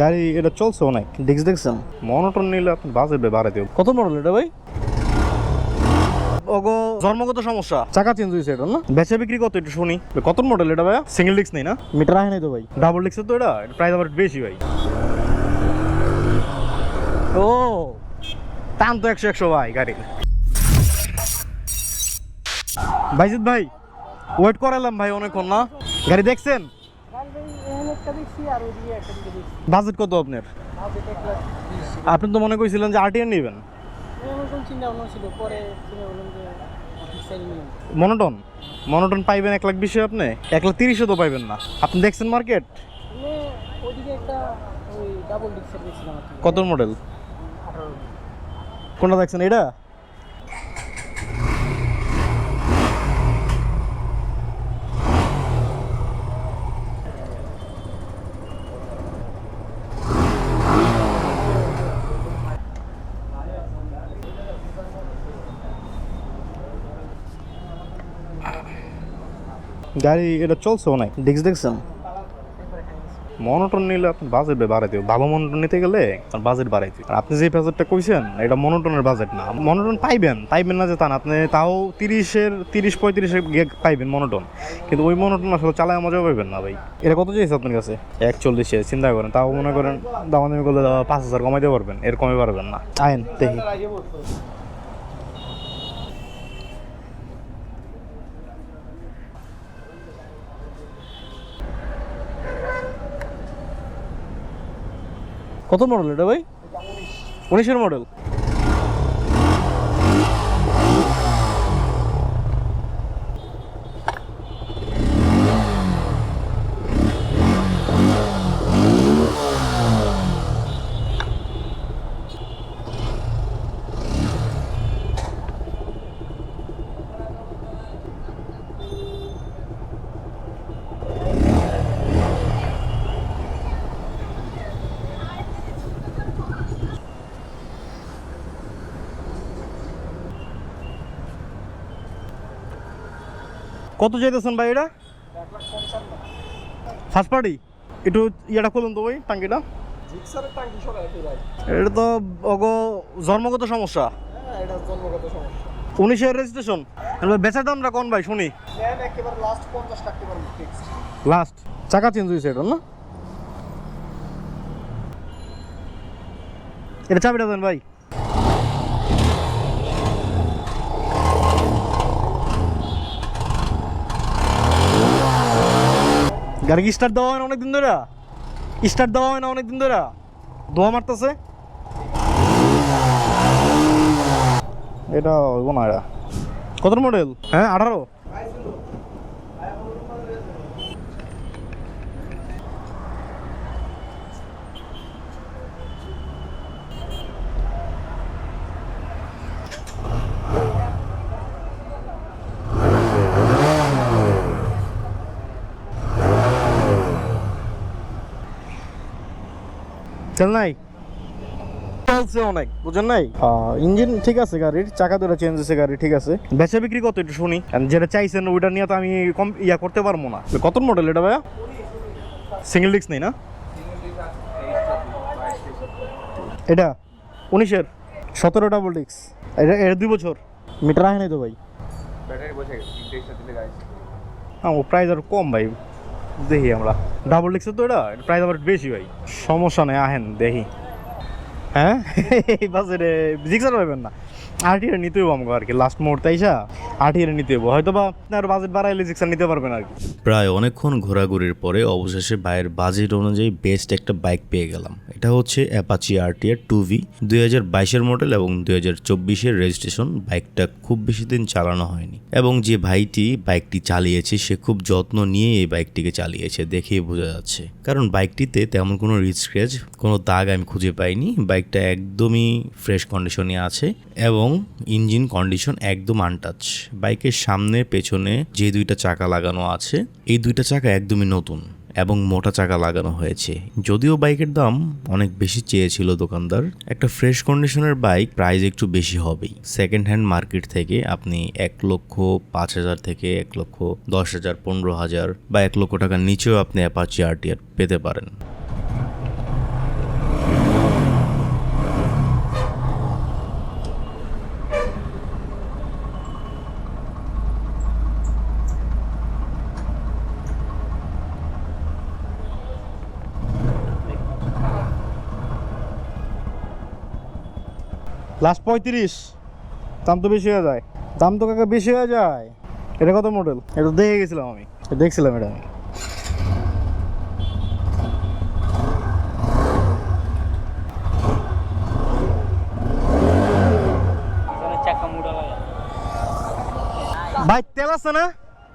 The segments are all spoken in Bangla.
গাড়ি এটা চলছে অনেক। ডিস্ক দেখছেন মনোটন নিলে আপনি বাজে বাড়াই দেব কত মডেল এটা ভাই? ওগো জন্মগত সমস্যা। চাকা চেঞ্জ হয়েছে এটা না? বেচা বিক্রি কত একটু শুনি। কত মডেল এটা ভাই সিঙ্গেল ডিস্ক নেই না? মিটার আহে নাই তো ভাই। ডাবল ডিস্কের তো এটা? প্রাইস আবার বেশি ভাই। ও টান তো একশো একশো ভাই গাড়ি ভাইজিৎ ভাই ওয়েট করালাম ভাই অনেকক্ষণ না? গাড়ি দেখছেন? বাজেট কত আপনার? আপনি তো মনে করছিলেন যে আরটিআর নেবেন। চিন্তা ভাবনা ছিল পরে চিন্তা করলাম যে মনোটন? মনোটন পাইবেন এক লাখ বিশে আপনি? এক লাখ তিরিশে তো পাইবেন না। আপনি দেখছেন মার্কেট? ওইদিকে একটা ওই ডাবল ডিক্সের দেখছিলাম কত মডেল কোনটা দেখছেন এটা গাড়ি এটা চলছে অনেক। ডিস্ক দেখছেন? মনোটন নিলে আপনি বাজেট বাড়াইতে হবে। ভালো মনোটন নিতে গেলে আপনার বাজেট বাড়াইতে হবে। আর আপনি যে বাজেটটা কইছেন এটা মনোটনের বাজেট না। মনোটন পাইবেন পাইবেন না যে তা না। আপনি তাও তিরিশের তিরিশ পঁয়ত্রিশের পাইবেন মনোটন। কিন্তু ওই মনোটন আসলে চালায় মজা পাইবেন না ভাই। এটা কত চাইছে আপনার কাছে? একচল্লিশে চিন্তা করেন। তাও মনে করেন দামাদামি করলে পাঁচ হাজার কমাইতে পারবেন। এর কমে পারবেন না। আইন দেখি। কত মডেল এটা ভাই? উনিশের মডেল কত চাইতেছেন ভাই এটা? ফার্স্ট পার্টি একটু ইয়েটা খুলুন তো ভাই টাঙ্কিটা। এটা তো অগ জন্মগত সমস্যা। হ্যাঁ জন্মগত সমস্যা। উনিশের রেজিস্ট্রেশন বেচার দামটা কোন ভাই শুনি। লাস্ট চাকা চেঞ্জ হয়েছে এটা না? এটা চাবিটা দেন ভাই। গাড়ি কি স্টার্ট দেওয়া হয় না অনেকদিন ধরে? স্টার্ট দেওয়া হয় না অনেকদিন ধরে? দোয়া মারতেছে? এটা হইব না এটা। কত মডেল হ্যাঁ আঠারো। চল নাই? চলছে অনেক বুঝেন নাই? ইঞ্জিন ঠিক আছে গাড়ির চাকা দুটো চেঞ্জ হয়েছে গাড়ি ঠিক আছে। বেচা বিক্রি কত একটু শুনি। যেটা চাইছেন ওইটা নিয়ে তো আমি কম ইয়া করতে পারব না। কত মডেল এটা ভাইয়া? সিঙ্গেল ডিস্ক নেই না? এটা? উনিশের। সতেরো ডাবল ডিস্ক এটা এটা দুই বছর। মিটার আহে নাই তো ভাই। ব্যাটারি বসে গেছে হ্যাঁ ও প্রাইস আর কম ভাই। দেখি আমরা। ডাবল ডিক্সের তো এটা? প্রাইস আবার বেশি ভাই। সমস্যা নেই, আহেন, দেখি। হ্যাঁ? এই বাজারে জিক্সার পাবেন না। আর টিটা নিতেই আমাকে আর কি লাস্ট মুহূর্তে আইসা? আরটিআর নিতে হব হয়তো বা আপনার বাজেট বাড়াইলে জিক্সার নিতে পারবেন আর কি। প্রায় অনেকক্ষণ ঘোরাঘুরির পরে অবশেষে ভাইয়ের বাজেট অনুযায়ী বেস্ট একটা বাইক পেয়ে গেলাম। এটা হচ্ছে অ্যাপাচি আরটিআর টু ভি দুই হাজার বাইশের মডেল এবং দুই হাজার চব্বিশের রেজিস্ট্রেশন বাইকটা খুব বেশি দিন চালানো হয়নি। এবং যে ভাইটি বাইকটি চালিয়েছে, সে খুব যত্ন নিয়ে এই বাইকটিকে চালিয়েছে, দেখেই বোঝা যাচ্ছে। কারণ বাইকটিতে তেমন কোনো রিচ স্ক্র্যাচ কোনো দাগ আমি খুঁজে পাইনি। বাইকটা একদমই ফ্রেশ কন্ডিশনে আছে এবং ইঞ্জিন কন্ডিশন একদম আনটাচ বাইকের সামনে, পেছনে যে দুইটা চাকা লাগানো আছে, এই দুইটা চাকা একদমই নতুন এবং মোটা চাকা লাগানো হয়েছে। যদিও বাইকের দাম অনেক বেশি চেয়েছিল দোকানদার, একটা ফ্রেশ কন্ডিশনের বাইক প্রাইস একটু বেশি হবেই। সেকেন্ড হ্যান্ড মার্কেট থেকে আপনি এক লক্ষ পাঁচ হাজার থেকে এক লক্ষ দশ হাজার, পনেরো হাজার বা এক লক্ষ টাকার নিচেও আপনি অ্যাপাচি আরটিআর পেতে পারেন। লাস্ট পঁয়ত্রিশ। দাম তো বেশি হয়ে যায়। দাম তো কাকা বেশি হয়ে যায়। এটা কত মডেল এটা দেখে গেছিলাম আমি। দেখছিলাম এটা আমি। ভাই তেল আছে না?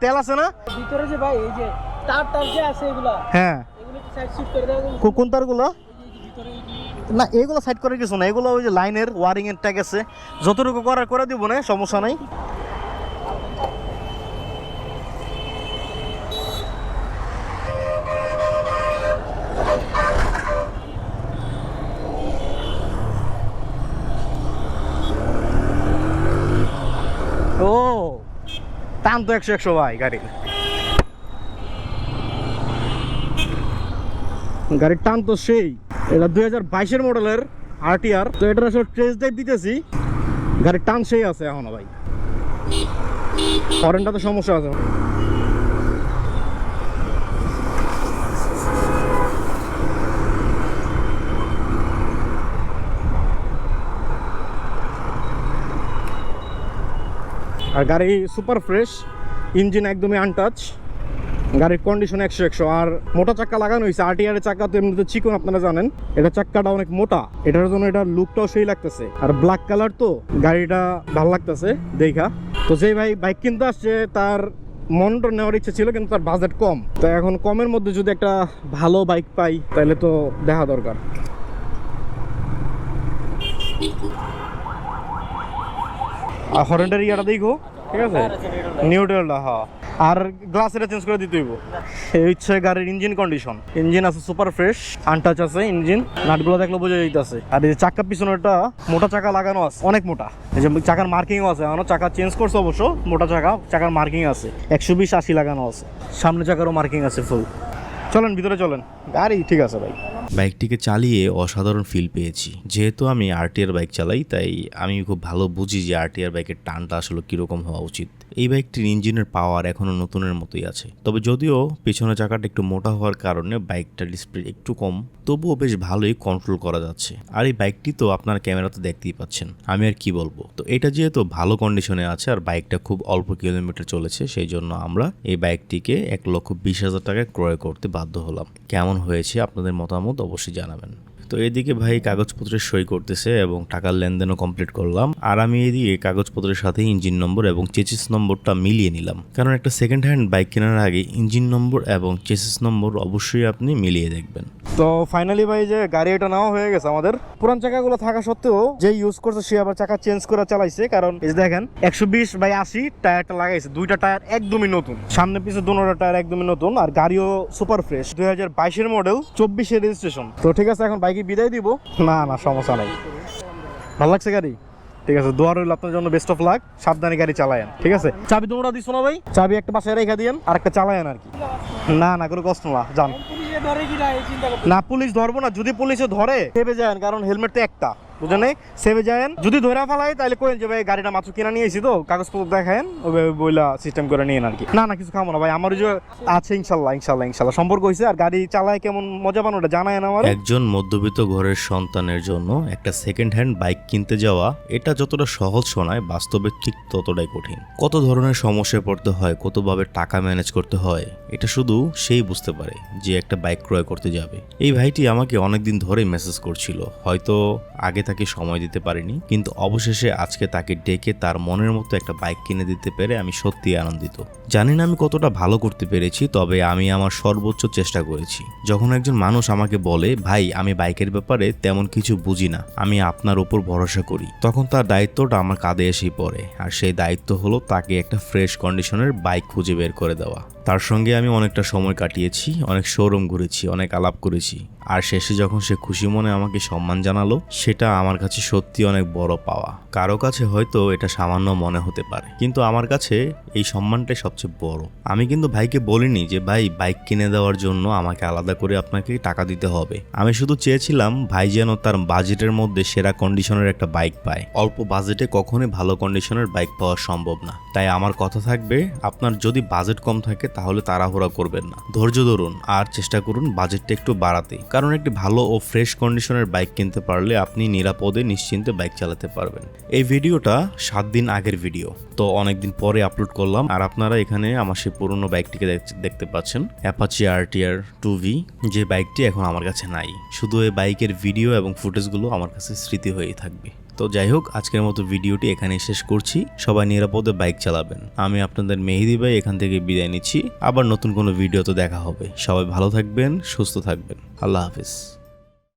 তেল আছে না? ভিতরে যে ভাই এই যে তার টার যে আছে এগুলা হ্যাঁ। এগুলো সাইড শিফট করে? কো- কোন তারগুলো? ভিতরে না, এগুলো সাইড করে কিছু না, এগুলো ওই যে লাইনের ওয়ারিং এর ট্যাগ আছে। যতটুকু করার করে দিব না, সমস্যা নাই। তো একশো একশো ভাই, গাড়ি। গাড়ির টান তো সেই। এটা দুই হাজার বাইশের মডেলের আরটিআর তো এটার আসলে ট্রেস ড্রাইভ দিতেছি। গাড়ির টান সেই আছে এখনও ভাই। হরেনটা তো সমস্যা আছে। আর গাড়ি সুপার ফ্রেশ ইঞ্জিন একদমই আনটাচ গাড়ির কন্ডিশন একশো একশো। আর মোটা চাক্কা লাগানো হয়েছে। আরটিআর চাক্কা তো এমনিতে চিকন, আপনারা জানেন। এটা চাক্কাটা অনেক মোটা। এটার জন্য এটার লুকটাও সেই লাগতেছে। আর ব্ল্যাক কালার তো গাড়িটা ভালো লাগতেছে, দেখা। তো যে ভাই বাইক কিনতে আসছে, তার মনটা নেওয়ার ইচ্ছে ছিল, কিন্তু তার বাজেট কম। তো এখন কমের মধ্যে যদি একটা ভালো বাইক পাই, তাহলে তো দেখা দরকার। আর হরেন্টার ইয়াটা দেখো, ঠিক আছে? নিউট্রালটা হ্যাঁ। আর গ্লাস এটা চেঞ্জ করে দিতে হইব এই হচ্ছে গাড়ির ইঞ্জিন কন্ডিশন ইঞ্জিন আছে সুপার ফ্রেশ আনটাচ আছে ইঞ্জিন নাটগুলো দেখলে বোঝা যাইতেছে। আর এই চাকা পিছনেরটা, মোটা চাকা লাগানো আছে, অনেক মোটা। এই যে চাকার মার্কিংও আছে এখনও, চাকা চেঞ্জ করছে অবশ্য, মোটা চাকা, চাকার মার্কিং আছে। একশো বিশ, আশি লাগানো আছে। সামনে চাকারও মার্কিং আছে ফুল চলেন, ভিতরে চলেন। গাড়ি ঠিক আছে ভাই। বাইকটিকে চালিয়ে অসাধারণ ফিল পেয়েছি। যেহেতু আমি আরটিআর বাইক চালাই, তাই আমি খুব ভালো বুঝি যে আরটিআর বাইকের টানটা আসলে কীরকম হওয়া উচিত। এই বাইকটির ইঞ্জিনের পাওয়ার এখনও নতুনের মতোই আছে। তবে যদিও পেছনের চাকাটা একটু মোটা হওয়ার কারণে বাইকটার স্পিড একটু কম, তবুও বেশ ভালোই কন্ট্রোল করা যাচ্ছে। আর এই বাইকটি তো আপনার ক্যামেরাতে দেখতেই পাচ্ছেন, আমি আর কি বলব? তো এটা যেহেতু ভালো কন্ডিশনে আছে আর বাইকটা খুব অল্প কিলোমিটার চলেছে, সেই জন্য আমরা এই বাইকটিকে এক লক্ষ বিশ হাজার টাকায় ক্রয় করতে বাধ্য হলাম। কেমন হয়েছে আপনাদের মতামত অবশ্যই জানাবেন। তো এদিকে ভাই কাগজপত্রের সই করতেছে এবং টাকার লেনদেনও কমপ্লিট করলাম। আর আমি এদিকে কাগজপত্রের সাথে ইঞ্জিন নম্বর এবং চেসিস নম্বরটা মিলিয়ে নিলাম। কারণ একটা সেকেন্ড হ্যান্ড বাইক কেনার আগে ইঞ্জিন নম্বর এবং চেসিস নম্বর অবশ্যই আপনি মিলিয়ে দেখবেন। তো ফাইনালি ভাই যে গাড়ি এটা নেওয়া হয়ে গেছে আমাদের। পুরান চাকাগুলো থাকা সত্ত্বেও যে ইউজ করছে সে আবার চাকা চেঞ্জ করে চালাইছে। কারণ এই দেখেন, একশো বিশ বাই আশি টায়ারটা লাগাইছে। দুইটা টায়ার একদমই নতুন। সামনে পিছনে দুটোটা টায়ার একদমই নতুন। আর গাড়িও সুপার ফ্রেশ দুই হাজার বাইশের মডেল চব্বিশের রেজিস্ট্রেশন তো ঠিক আছে, এখন বাইকে বিদায় দিব? না না সমস্যা নাই। ভালো লাগছে গাড়ি? ঠিক আছে দোয়ার রইল আপনার জন্য বেস্ট অফ লাক সাবধানে গাড়ি চালায়েন ঠিক আছে? চাবি তোমরা দিছো না ভাই? চাবি একটা পাশে রেখে দিয়েন আর একটা চালায়েন আর কি। না না কোনো কষ্ট না যান। না পুলিশ ধরবো না যদি পুলিশে ধরে। ভেবে যান কারণ হেলমেট তো একটা। বুঝলেন সেভে যান যদি ধরে ফেলাই তাহলে কইন যে, ভাই, গাড়িটা মাত্র কিনা নিয়েছি তো, কাগজপত্র দেখায়েন ওইভাবে বইলা সিস্টেম করে নিয়েন আর কি না না, কিছু খাব না, ভাই, আমার যে আছে, ইনশাল্লাহ ইনশাল্লাহ ইনশাল্লাহ। সম্পর্ক হয়েছে আর গাড়ি চালায় কেমন মজা পান ওটা জানায় না আমার। একজন মধ্যবিত্ত ঘরের সন্তানের জন্য একটা সেকেন্ড হ্যান্ড বাইক কিনতে যাওয়া, এটা যতটা সহজ শোনায়, বাস্তবে ঠিক ততটাই কঠিন। কত ধরনের সমস্যায় পড়তে হয়, কতভাবে টাকা ম্যানেজ করতে হয়, এটা শুধু সেই বুঝতে পারে যে একটা বাইক ক্রয় করতে যাবে। এই ভাইটি আমাকে অনেকদিন ধরেই মেসেজ করছিল, হয়তো আগে তাকে সময় দিতে পারিনি, কিন্তু অবশেষে আজকে তাকে ডেকে তার মনের মতো একটা বাইক কিনে দিতে পেরে আমি সত্যি আনন্দিত। জানি না আমি কতটা ভালো করতে পেরেছি, তবে আমি আমার সর্বোচ্চ চেষ্টা করেছি। যখন একজন মানুষ আমাকে বলে, ভাই, আমি বাইকের ব্যাপারে তেমন কিছু বুঝি না, আমি আপনার ওপর ভরসা করি। তখন তার দায়িত্বটা আমার কাঁধে এসেই পড়ে, আর সেই দায়িত্ব হলো তাকে একটা ফ্রেশ কন্ডিশনের বাইক খুঁজে বের করে দেওয়া। তার সঙ্গে আমি অনেকটা সময় কাটিয়েছি, অনেক শোরুম ঘুরেছি, অনেক আলাপ করেছি। আর শেষে যখন সে খুশি মনে আমাকে সম্মান জানালো, সেটা আমার কাছে সত্যি অনেক বড় পাওয়া। কারও কাছে হয়তো এটা সামান্য মনে হতে পারে, কিন্তু আমার কাছে এই সম্মানটাই সবচেয়ে বড়। আমি কিন্তু ভাইকে বলিনি যে, ভাই বাইক কিনে দেওয়ার জন্য আমাকে আলাদা করে আপনাকে টাকা দিতে হবে। আমি শুধু চেয়েছিলাম, ভাই যেন তার বাজেটের মধ্যে সেরা কন্ডিশনের একটা বাইক পায়। অল্প বাজেটে কখনোই ভালো কন্ডিশনের বাইক পাওয়া সম্ভব না। তাই আমার কথা থাকবে, আপনার যদি বাজেট কম থাকে তাহলে তাড়াহুড়া করবেন না। ধৈর্য ধরুন আর চেষ্টা করুন বাজেটটা একটু বাড়াতে। কারণ একটি ভালো ও ফ্রেশ কন্ডিশনের বাইক কিনতে পারলে আপনি নিরাপদে নিশ্চিন্তে বাইক চালাতে পারবেন। এই ভিডিওটা সাত দিন আগের ভিডিও। তো অনেকদিন পরে আপলোড করলাম আর আপনারা এখানে আমার সেই পুরনো বাইকটিকে দেখ- দেখতে পাচ্ছেন। অ্যাপাচি আরটিআর টু ভি যে বাইকটি এখন আমার কাছে নাই। শুধু এই বাইকের ভিডিও এবং ফুটেজগুলো আমার কাছে স্মৃতি হয়েই থাকবে। তো যাই হোক আজকের মতো ভিডিওটি এখানে শেষ করছি। সবাই নিরাপদে বাইক চালাবেন। আমি আপনাদের মেহেদি ভাই, এখান থেকে বিদায় নিচ্ছি। আবার নতুন কোনো ভিডিওতে দেখা হবে। সবাই ভালো থাকবেন, সুস্থ থাকবেন। আল্লাহ হাফিজ।